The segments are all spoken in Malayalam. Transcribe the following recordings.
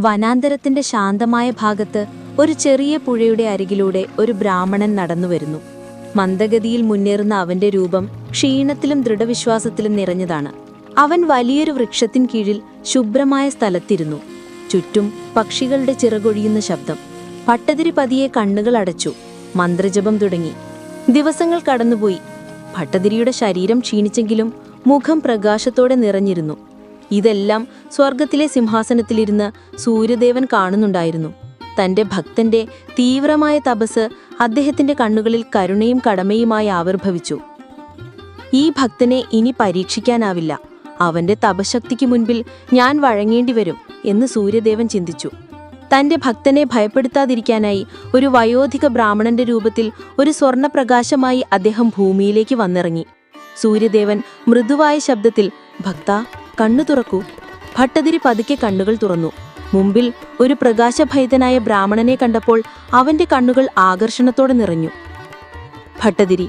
വനാന്തരത്തിന്റെ ശാന്തമായ ഭാഗത്ത് ഒരു ചെറിയ പുഴയുടെ അരികിലൂടെ ഒരു ബ്രാഹ്മണൻ നടന്നു വരുന്നു. മന്ദഗതിയിൽ മുന്നേറുന്ന അവന്റെ രൂപം ക്ഷീണത്തിലും ദൃഢവിശ്വാസത്തിലും നിറഞ്ഞതാണ്. അവൻ വലിയൊരു വൃക്ഷത്തിൻ കീഴിൽ ശുഭ്രമായ സ്ഥലത്തിരുന്നു. ചുറ്റും പക്ഷികളുടെ ചിറകൊഴിയുന്ന ശബ്ദം. പട്ടതിരി പതിയെ കണ്ണുകൾ അടച്ചു. മന്ത്രജപം തുടങ്ങി. ദിവസങ്ങൾ കടന്നുപോയി. ഭട്ടതിരിയുടെ ശരീരം ക്ഷീണിച്ചെങ്കിലും മുഖം പ്രകാശത്തോടെ നിറഞ്ഞിരുന്നു. ഇതെല്ലാം സ്വർഗത്തിലെ സിംഹാസനത്തിലിരുന്ന് സൂര്യദേവൻ കാണുന്നുണ്ടായിരുന്നു. തന്റെ ഭക്തന്റെ തീവ്രമായ തപസ് അദ്ദേഹത്തിന്റെ കണ്ണുകളിൽ കരുണയും കടമയുമായി ആവിർഭവിച്ചു. ഈ ഭക്തനെ ഇനി പരീക്ഷിക്കാനാവില്ല. അവന്റെ തപശക്തിക്ക് മുൻപിൽ ഞാൻ വഴങ്ങേണ്ടി വരും എന്ന് സൂര്യദേവൻ ചിന്തിച്ചു. തന്റെ ഭക്തനെ ഭയപ്പെടുത്താതിരിക്കാനായി ഒരു വയോധിക ബ്രാഹ്മണന്റെ രൂപത്തിൽ ഒരു സ്വർണപ്രകാശമായി അദ്ദേഹം ഭൂമിയിലേക്ക് വന്നിറങ്ങി. സൂര്യദേവൻ മൃദുവായ ശബ്ദത്തിൽ ഭക്ത കണ്ണു തുറക്കൂ. ഭട്ടതിരി പതുക്കെ കണ്ണുകൾ തുറന്നു. മുമ്പിൽ ഒരു പ്രകാശഭൈതനായ ബ്രാഹ്മണനെ കണ്ടപ്പോൾ അവന്റെ കണ്ണുകൾ ആകർഷണത്തോടെ നിറഞ്ഞു. ഭട്ടതിരി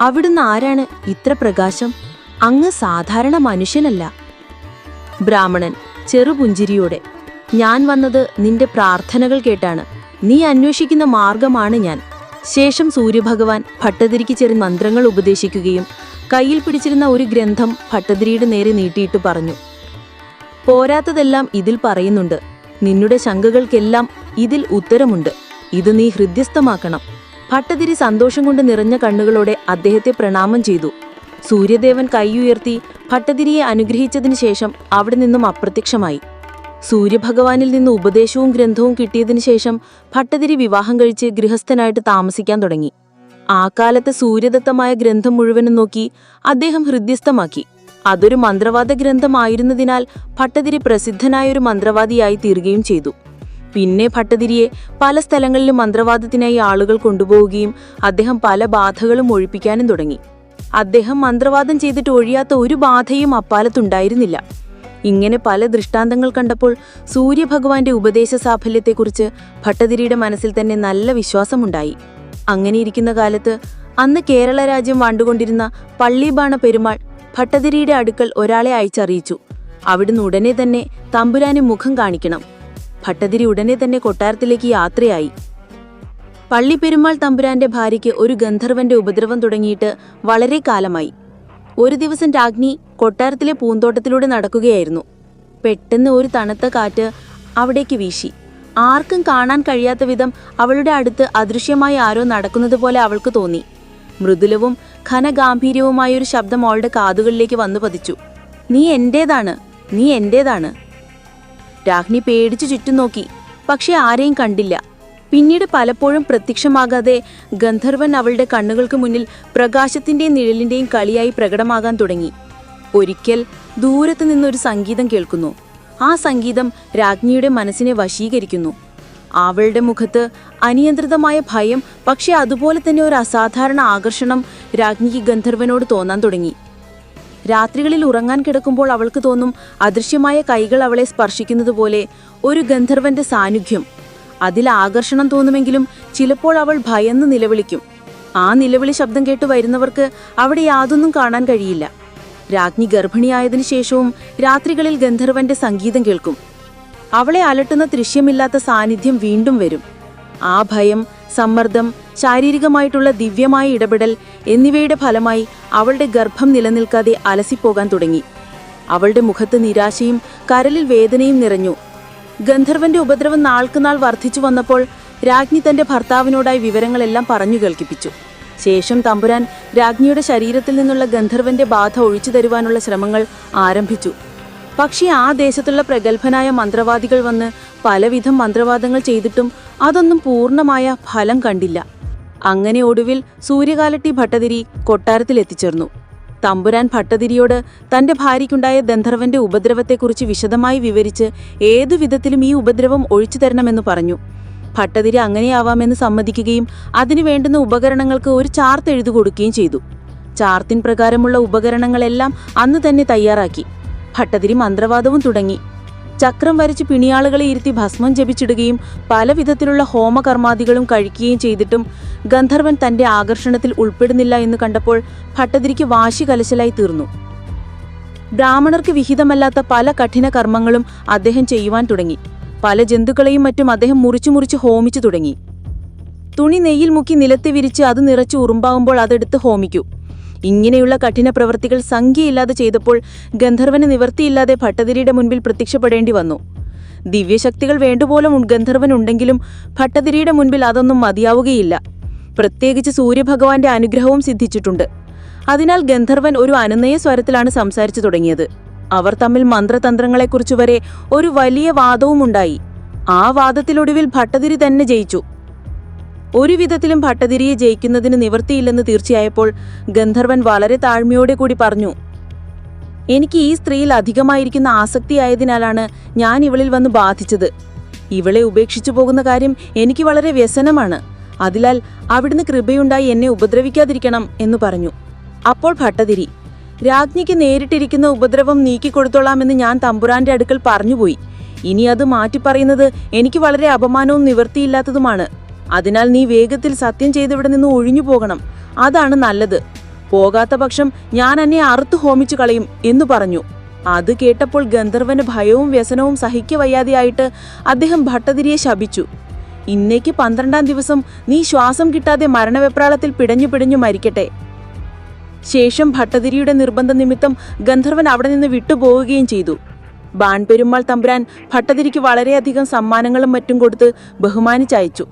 അവിടുന്ന് ആരാണ് ഇത്ര പ്രകാശം? അങ്ങ് സാധാരണ മനുഷ്യനല്ല. ബ്രാഹ്മണൻ ചെറുപുഞ്ചിരിയോടെ ഞാൻ വന്നത് നിന്റെ പ്രാർത്ഥനകൾ കേട്ടാണ്. നീ അന്വേഷിക്കുന്ന മാർഗമാണ് ഞാൻ. ശേഷം സൂര്യഭഗവാൻ ഭട്ടതിരിക്ക് ചെറിയ മന്ത്രങ്ങൾ ഉപദേശിക്കുകയും കയ്യിൽ പിടിച്ചിരുന്ന ഒരു ഗ്രന്ഥം ഭട്ടതിരിയുടെ നേരെ നീട്ടിയിട്ട് പറഞ്ഞു. പോരാത്തതെല്ലാം ഇതിൽ പറയുന്നുണ്ട്. നിന്നുടെ ശങ്കകൾക്കെല്ലാം ഇതിൽ ഉത്തരമുണ്ട്. ഇത് നീ ഹൃദ്യസ്ഥമാക്കണം. ഭട്ടതിരി സന്തോഷം കൊണ്ട് നിറഞ്ഞ കണ്ണുകളോടെ അദ്ദേഹത്തെ പ്രണാമം ചെയ്തു. സൂര്യദേവൻ കൈയുയർത്തി ഭട്ടതിരിയെ അനുഗ്രഹിച്ചതിന് ശേഷം അവിടെ നിന്നും അപ്രത്യക്ഷമായി. സൂര്യഭഗവാനിൽ നിന്ന് ഉപദേശവും ഗ്രന്ഥവും കിട്ടിയതിനു ശേഷം ഭട്ടതിരി വിവാഹം കഴിച്ച് ഗൃഹസ്ഥനായിട്ട് താമസിക്കാൻ തുടങ്ങി. ആ കാലത്തെ സൂര്യദത്തമായ ഗ്രന്ഥം മുഴുവനും നോക്കി അദ്ദേഹം ഹൃദ്യസ്ഥമാക്കി. അതൊരു മന്ത്രവാദ ഗ്രന്ഥമായിരുന്നതിനാൽ ഭട്ടതിരി പ്രസിദ്ധനായ പ്രസിദ്ധനായൊരു മന്ത്രവാദിയായി തീരുകയും ചെയ്തു. പിന്നെ ഭട്ടതിരിയെ പല സ്ഥലങ്ങളിലും മന്ത്രവാദത്തിനായി ആളുകൾ കൊണ്ടുപോവുകയും അദ്ദേഹം പല ബാധകളും ഒഴിപ്പിക്കാനും തുടങ്ങി. അദ്ദേഹം മന്ത്രവാദം ചെയ്തിട്ട് ഒഴിയാത്ത ഒരു ബാധയും അപ്പാലത്തുണ്ടായിരുന്നില്ല. ഇങ്ങനെ പല ദൃഷ്ടാന്തങ്ങൾ കണ്ടപ്പോൾ സൂര്യഭഗവാന്റെ ഉപദേശ സാഫല്യത്തെക്കുറിച്ച് ഭട്ടതിരിയുടെ മനസ്സിൽ തന്നെ നല്ല വിശ്വാസമുണ്ടായി. അങ്ങനെയിരിക്കുന്ന കാലത്ത് അന്ന് കേരള രാജ്യം വാണ്ടുകൊണ്ടിരുന്ന പള്ളിബാണ പെരുമാൾ ഭട്ടതിരിയുടെ അടുക്കൽ ഒരാളെ അയച്ചറിയിച്ചു. അവിടുന്ന് ഉടനെ തന്നെ തമ്പുരാന് മുഖം കാണിക്കണം. ഭട്ടതിരി ഉടനെ തന്നെ കൊട്ടാരത്തിലേക്ക് യാത്രയായി. പള്ളി പെരുമാൾ തമ്പുരാന്റെ ഭാര്യയ്ക്ക് ഒരു ഗന്ധർവന്റെ ഉപദ്രവം തുടങ്ങിയിട്ട് വളരെ കാലമായി. ഒരു ദിവസം രാജ്ഞി കൊട്ടാരത്തിലെ പൂന്തോട്ടത്തിലൂടെ നടക്കുകയായിരുന്നു. പെട്ടെന്ന് ഒരു തണുത്ത കാറ്റ് അവിടേക്ക് വീശി. ആർക്കും കാണാൻ കഴിയാത്ത വിധം അവളുടെ അടുത്ത് അദൃശ്യമായി ആരോ നടക്കുന്നത് പോലെ അവൾക്ക് തോന്നി. മൃദുലവും ഖനഗാംഭീര്യവുമായൊരു ശബ്ദം അവളുടെ കാതുകളിലേക്ക് വന്നു പതിച്ചു. നീ എന്റേതാണ്? നീ എന്റേതാണ്? രാജ്ഞി പേടിച്ചു ചുറ്റും നോക്കി. പക്ഷെ ആരെയും കണ്ടില്ല. പിന്നീട് പലപ്പോഴും പ്രത്യക്ഷമാകാതെ ഗന്ധർവൻ അവളുടെ കണ്ണുകൾക്ക് മുന്നിൽ പ്രകാശത്തിന്റെയും നിഴലിന്റെയും കളിയായി പ്രകടമാകാൻ തുടങ്ങി. ഒരിക്കൽ ദൂരത്ത് നിന്നൊരു സംഗീതം കേൾക്കുന്നു. ആ സംഗീതം രാജ്ഞിയുടെ മനസ്സിനെ വശീകരിക്കുന്നു. അവളുടെ മുഖത്ത് അനിയന്ത്രിതമായ ഭയം പക്ഷേ അതുപോലെ തന്നെ ഒരു അസാധാരണ ആകർഷണം രാജ്ഞിക്ക് ഗന്ധർവനോട് തോന്നാൻ തുടങ്ങി. രാത്രികളിൽ ഉറങ്ങാൻ കിടക്കുമ്പോൾ അവൾക്ക് തോന്നും അദൃശ്യമായ കൈകൾ അവളെ സ്പർശിക്കുന്നത് പോലെ ഒരു ഗന്ധർവന്റെ സാന്നിധ്യം. അതിൽ ആകർഷണം തോന്നുമെങ്കിലും ചിലപ്പോൾ അവൾ ഭയന്ന് നിലവിളിക്കും. ആ നിലവിളി ശബ്ദം കേട്ട് വരുന്നവർക്ക് അവിടെ യാതൊന്നും കാണാൻ കഴിയില്ല. രാജ്ഞി ഗർഭിണിയായതിനു ശേഷവും രാത്രികളിൽ ഗന്ധർവന്റെ സംഗീതം കേൾക്കും. അവളെ അലട്ടുന്ന ദൃശ്യമില്ലാത്ത സാന്നിധ്യം വീണ്ടും വരും. ആ ഭയം സമ്മർദ്ദം ശാരീരികമായിട്ടുള്ള ദിവ്യമായ ഇടപെടൽ എന്നിവയുടെ ഫലമായി അവളുടെ ഗർഭം നിലനിൽക്കാതെ അലസിപ്പോകാൻ തുടങ്ങി. അവളുടെ മുഖത്ത് നിരാശയും കരലിൽ വേദനയും നിറഞ്ഞു. ഗന്ധർവന്റെ ഉപദ്രവം നാൾക്കുനാൾ വർദ്ധിച്ചു വന്നപ്പോൾ രാജ്ഞി തന്റെ ഭർത്താവിനോടായി വിവരങ്ങളെല്ലാം പറഞ്ഞു കേൾക്കിപ്പിച്ചു ശേഷം തമ്പുരാൻ രാജ്ഞിയുടെ ശരീരത്തിൽ നിന്നുള്ള ഗന്ധർവന്റെ ബാധ ഒഴിച്ചു തരുവാനുള്ള ശ്രമങ്ങൾ ആരംഭിച്ചു. പക്ഷേ ആ ദേശത്തുള്ള പ്രഗത്ഭനായ മന്ത്രവാദികൾ വന്ന് പലവിധം മന്ത്രവാദങ്ങൾ ചെയ്തിട്ടും അതൊന്നും പൂർണമായ ഫലം കണ്ടില്ല. അങ്ങനെ ഒടുവിൽ സൂര്യകാലട്ടി ഭട്ടതിരി കൊട്ടാരത്തിൽ എത്തിച്ചേർന്നു. തമ്പുരാൻ ഭട്ടതിരിയോട് തന്റെ ഭാര്യയ്ക്കുണ്ടായ ഗന്ധർവന്റെ ഉപദ്രവത്തെക്കുറിച്ച് വിശദമായി വിവരിച്ച് ഏതു വിധത്തിലും ഈ ഉപദ്രവം ഒഴിച്ചു തരണമെന്ന് പറഞ്ഞു. ഭട്ടതിരി അങ്ങനെയാവാമെന്ന് സമ്മതിക്കുകയും അതിനു വേണ്ടുന്ന ഉപകരണങ്ങൾക്ക് ഒരു ചാർത്ത് എഴുതു കൊടുക്കുകയും ചെയ്തു. ചാർത്തിൻ പ്രകാരമുള്ള ഉപകരണങ്ങളെല്ലാം അന്ന് തന്നെ തയ്യാറാക്കി. ഭട്ടതിരി മന്ത്രവാദവും തുടങ്ങി. ചക്രം വരച്ച് പിണിയാളുകളെ ഇരുത്തി ഭസ്മം ജപിച്ചിടുകയും പല വിധത്തിലുള്ള ഹോമകർമാദികളും കഴിക്കുകയും ചെയ്തിട്ടും ഗന്ധർവൻ തന്റെ ആകർഷണത്തിൽ ഉൾപ്പെടുന്നില്ല എന്ന് കണ്ടപ്പോൾ ഭട്ടതിരിക്ക് വാശി കലശലായി തീർന്നു. ബ്രാഹ്മണർക്ക് വിഹിതമല്ലാത്ത പല കഠിന കർമ്മങ്ങളും അദ്ദേഹം ചെയ്യുവാൻ തുടങ്ങി. പല ജന്തുക്കളെയും മറ്റും അദ്ദേഹം മുറിച്ചു മുറിച്ച് ഹോമിച്ചു തുടങ്ങി. തുണി നെയ്യിൽ മുക്കി നിലത്ത് വിരിച്ച് അത് നിറച്ച് ഉറുമ്പാവുമ്പോൾ അതെടുത്ത് ഹോമിക്കൂ. ഇങ്ങനെയുള്ള കഠിന പ്രവൃത്തികൾ സംഖ്യയില്ലാതെ ചെയ്തപ്പോൾ ഗന്ധർവന് നിവർത്തിയില്ലാതെ ഭട്ടതിരിയുടെ മുൻപിൽ പ്രത്യക്ഷപ്പെടേണ്ടി വന്നു. ദിവ്യശക്തികൾ വേണ്ടുപോലെ ഗന്ധർവനുണ്ടെങ്കിലും ഭട്ടതിരിയുടെ മുൻപിൽ അതൊന്നും മതിയാവുകയില്ല. പ്രത്യേകിച്ച് സൂര്യഭഗവാന്റെ അനുഗ്രഹവും സിദ്ധിച്ചിട്ടുണ്ട്. അതിനാൽ ഗന്ധർവൻ ഒരു അനുനയ സ്വരത്തിലാണ് സംസാരിച്ചു തുടങ്ങിയത്. അവർ തമ്മിൽ മന്ത്രതന്ത്രങ്ങളെക്കുറിച്ച് വരെ ഒരു വലിയ വാദവും ഉണ്ടായി ആ വാദത്തിലൊടുവിൽ ഭട്ടതിരി തന്നെ ജയിച്ചു. ഒരുവിധത്തിലും ഭട്ടതിരിയെ ജയിക്കുന്നതിന് നിവൃത്തിയില്ലെന്ന് തീർച്ചയായപ്പോൾ ഗന്ധർവൻ വളരെ താഴ്മയോടെ കൂടി പറഞ്ഞു എനിക്ക് ഈ സ്ത്രീയിൽ അധികമായിരിക്കുന്ന ആസക്തിയായതിനാലാണ് ഞാൻ ഇവളിൽ വന്ന് ബാധിച്ചത്. ഇവളെ ഉപേക്ഷിച്ചു പോകുന്ന കാര്യം എനിക്ക് വളരെ വ്യസനമാണ്. അതിനാൽ അവിടുന്ന് കൃപയുണ്ടായി എന്നെ ഉപദ്രവിക്കാതിരിക്കണം എന്ന് പറഞ്ഞു. അപ്പോൾ ഭട്ടതിരി രാജ്ഞിക്ക് നേരിട്ടിരിക്കുന്ന ഉപദ്രവം നീക്കിക്കൊടുത്തോളാമെന്ന് ഞാൻ തമ്പുരാന്റെ അടുക്കൽ പറഞ്ഞുപോയി. ഇനി അത് മാറ്റി പറയുന്നത് എനിക്ക് വളരെ അപമാനവും നിവൃത്തിയില്ലാത്തതുമാണ് അതിനാൽ നീ വേഗത്തിൽ സത്യം ചെയ്തിവിടെ നിന്ന് ഒഴിഞ്ഞു പോകണം. അതാണ് നല്ലത്. പോകാത്ത പക്ഷം ഞാൻ എന്നെ അറുത്തു ഹോമിച്ചു കളയും എന്നു പറഞ്ഞു. അത് കേട്ടപ്പോൾ ഗന്ധർവന് ഭയവും വ്യസനവും സഹിക്കവയ്യാതെയായിട്ട് അദ്ദേഹം ഭട്ടതിരിയെ ശപിച്ചു. ഇന്നേക്ക് പന്ത്രണ്ടാം ദിവസം നീ ശ്വാസം കിട്ടാതെ മരണവെപ്രാളത്തിൽ പിടഞ്ഞു പിടഞ്ഞു മരിക്കട്ടെ. ശേഷം ഭട്ടതിരിയുടെ നിർബന്ധ നിമിത്തം ഗന്ധർവൻ അവിടെ നിന്ന് വിട്ടുപോവുകയും ചെയ്തു. ബാൺപെരുമാൾ തമ്പുരാൻ ഭട്ടതിരിക്ക് വളരെയധികം സമ്മാനങ്ങളും മറ്റും കൊടുത്ത് ബഹുമാനിച്ചയച്ചു.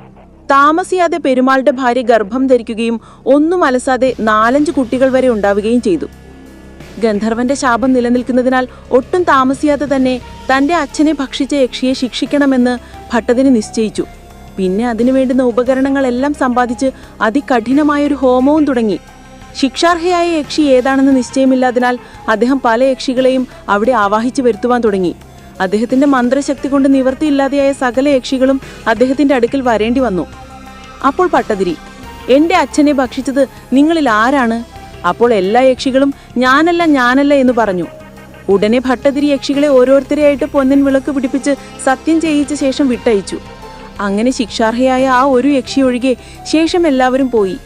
താമസിയാതെ പെരുമാളുടെ ഭാര്യ ഗർഭം ധരിക്കുകയും ഒന്നും അലസാതെ നാലഞ്ച് കുട്ടികൾ വരെ ഉണ്ടാവുകയും ചെയ്തു. ഗന്ധർവന്റെ ശാപം നിലനിൽക്കുന്നതിനാൽ ഒട്ടും താമസിയാതെ തന്നെ തന്റെ അച്ഛനെ ഭക്ഷിച്ച യക്ഷിയെ ശിക്ഷിക്കണമെന്ന് ഭട്ടതിന് നിശ്ചയിച്ചു. പിന്നെ അതിനു വേണ്ടുന്ന ഉപകരണങ്ങളെല്ലാം സമ്പാദിച്ച് അതികഠിനമായൊരു ഹോമവും തുടങ്ങി. ശിക്ഷാർഹയായ യക്ഷി ഏതാണെന്ന് നിശ്ചയമില്ലാതിനാൽ അദ്ദേഹം പല യക്ഷികളെയും അവിടെ ആവാഹിച്ചു വരുത്തുവാൻ തുടങ്ങി. അദ്ദേഹത്തിന്റെ മന്ത്രശക്തി കൊണ്ട് നിവർത്തിയില്ലാതെയായ സകല യക്ഷികളും അദ്ദേഹത്തിന്റെ അടുക്കൽ വരേണ്ടി വന്നു. അപ്പോൾ പട്ടതിരി എന്റെ അച്ഛനെ ഭക്ഷിച്ചത് നിങ്ങളിൽ ആരാണ്? അപ്പോൾ എല്ലാ യക്ഷികളും ഞാനല്ല ഞാനല്ല എന്ന് പറഞ്ഞു. ഉടനെ ഭട്ടതിരി യക്ഷികളെ ഓരോരുത്തരെയായിട്ട് പൊന്നൻ വിളക്ക് പിടിപ്പിച്ച് സത്യം ചെയ്യിച്ച ശേഷം വിട്ടയച്ചു. അങ്ങനെ ശിക്ഷാർഹയായ ആ ഒരു യക്ഷി ഒഴികെ ശേഷം എല്ലാവരും പോയി.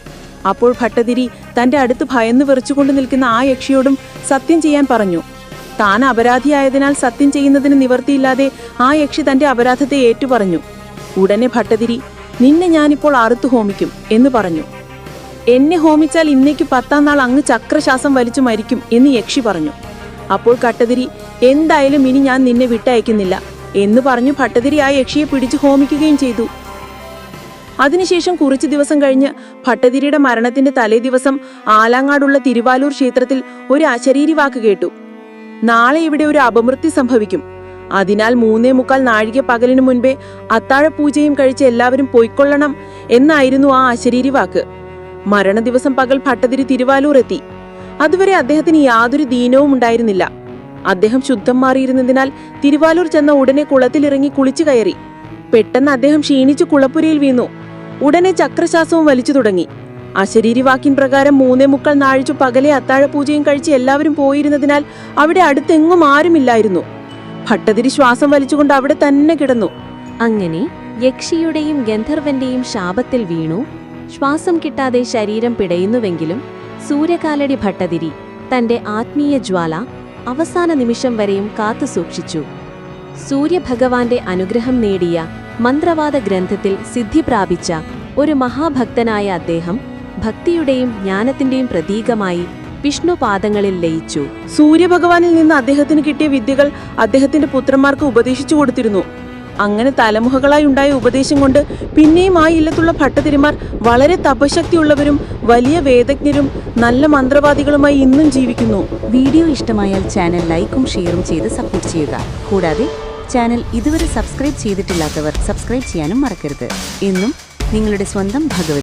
അപ്പോൾ ഭട്ടതിരി തന്റെ അടുത്ത് ഭയന്ന് വിറച്ചുകൊണ്ട് നിൽക്കുന്ന ആ യക്ഷിയോടും സത്യം ചെയ്യാൻ പറഞ്ഞു. താൻ അപരാധിയായതിനാൽ സത്യം ചെയ്യുന്നതിന് നിവർത്തിയില്ലാതെ ആ യക്ഷി തന്റെ അപരാധത്തെ ഏറ്റുപറഞ്ഞു. ഉടനെ ഭട്ടതിരി നിന്നെ ഞാനിപ്പോൾ അറുത്തു ഹോമിക്കും എന്ന് പറഞ്ഞു. എന്നെ ഹോമിച്ചാൽ ഇന്നേക്ക് പത്താം നാൾ അങ്ങ് ചക്രശ്വാസം വലിച്ചു മരിക്കും എന്ന് യക്ഷി പറഞ്ഞു. അപ്പോൾ കട്ടതിരി എന്തായാലും ഇനി ഞാൻ നിന്നെ വിട്ടയക്കുന്നില്ല എന്ന് പറഞ്ഞു ഭട്ടതിരി ആ യക്ഷിയെ പിടിച്ചു ഹോമിക്കുകയും ചെയ്തു. അതിനുശേഷം കുറച്ചു ദിവസം കഴിഞ്ഞ് ഭട്ടതിരിയുടെ മരണത്തിന്റെ തലേ ദിവസം ആലാങ്ങാടുള്ള തിരുവാലൂർ ക്ഷേത്രത്തിൽ ഒരു അശരീരി വാക്ക് കേട്ടു. നാളെ ഇവിടെ ഒരു അപമൃത്യു സംഭവിക്കും. അതിനാൽ മൂന്നേ മുക്കാൽ നാഴിക പകലിനു മുൻപേ അത്താഴ പൂജയും കഴിച്ച് എല്ലാവരും പോയിക്കൊള്ളണം എന്നായിരുന്നു ആ അശരീരി വാക്ക് മരണ ദിവസം പകൽ ഭട്ടതിരി തിരുവാലൂർ എത്തി. അതുവരെ അദ്ദേഹത്തിന് യാതൊരു ദീനവും ഉണ്ടായിരുന്നില്ല. അദ്ദേഹം ശുദ്ധം മാറിയിരുന്നതിനാൽ തിരുവാലൂർ ചെന്ന ഉടനെ കുളത്തിലിറങ്ങി കുളിച്ചു കയറി. പെട്ടെന്ന് അദ്ദേഹം ക്ഷീണിച്ച് കുളപ്പുരയിൽ വീണു. ഉടനെ ചക്രശ്വാസവും വലിച്ചു തുടങ്ങി. അശരീരി വാക്കിൻ പ്രകാരം മൂന്നേ മുക്കാൽ നാഴിച്ചു പകലെ അത്താഴപൂജയും കഴിച്ച് എല്ലാവരും പോയിരുന്നതിനാൽ അവിടെ അടുത്തെങ്ങും ആരുമില്ലായിരുന്നു. ഭട്ടതിരി ശ്വാസം വലിച്ചുകൊണ്ട് അവിടെ തന്നെ കിടന്നു. അങ്ങനെ യക്ഷിയുടെയും ഗന്ധർവന്റെയും ശാപത്തിൽ വീണു. ശ്വാസം കിട്ടാതെ ശരീരം പിടയുന്നുവെങ്കിലും സൂര്യകാലടി ഭട്ടതിരി തന്റെ ആത്മീയ ജ്വാല അവസാന നിമിഷം വരെയും കാത്തു സൂക്ഷിച്ചു സൂര്യഭഗവാന്റെ അനുഗ്രഹം നേടിയ മന്ത്രവാദ ഗ്രന്ഥത്തിൽ സിദ്ധി പ്രാപിച്ച ഒരു മഹാഭക്തനായ അദ്ദേഹം ഭക്തിയുടെയും ജ്ഞാനത്തിന്റെയും പ്രതീകമായി വിഷ്ണുപാദങ്ങളിൽ ലയിച്ചു. സൂര്യഭഗവാനിൽ നിന്ന് അദ്ദേഹത്തിന് കിട്ടിയ വിദ്യകൾ അദ്ദേഹത്തിന്റെ പുത്രന്മാർക്ക് ഉപദേശിച്ചു കൊടുത്തിരുന്നു. അങ്ങനെ തലമുഖകളായി ഉണ്ടായ ഉപദേശം കൊണ്ട് പിന്നെയും ആ ഇല്ലത്തുള്ള ഭട്ടതിരിമാർ വളരെ തപശക്തിയുള്ളവരും വലിയ വേദജ്ഞരും നല്ല മന്ത്രവാദികളുമായി ഇന്നും ജീവിക്കുന്നു. വീഡിയോ ഇഷ്ടമായാൽ ചാനൽ ലൈക്കും ഷെയറും ചെയ്ത് സപ്പോർട്ട് ചെയ്യുക. കൂടാതെ ചാനൽ ഇതുവരെ സബ്സ്ക്രൈബ് ചെയ്തിട്ടില്ലാത്തവർ സബ്സ്ക്രൈബ് ചെയ്യാനും മറക്കരുത്. എന്നും നിങ്ങളുടെ സ്വന്തം ഭഗവതി.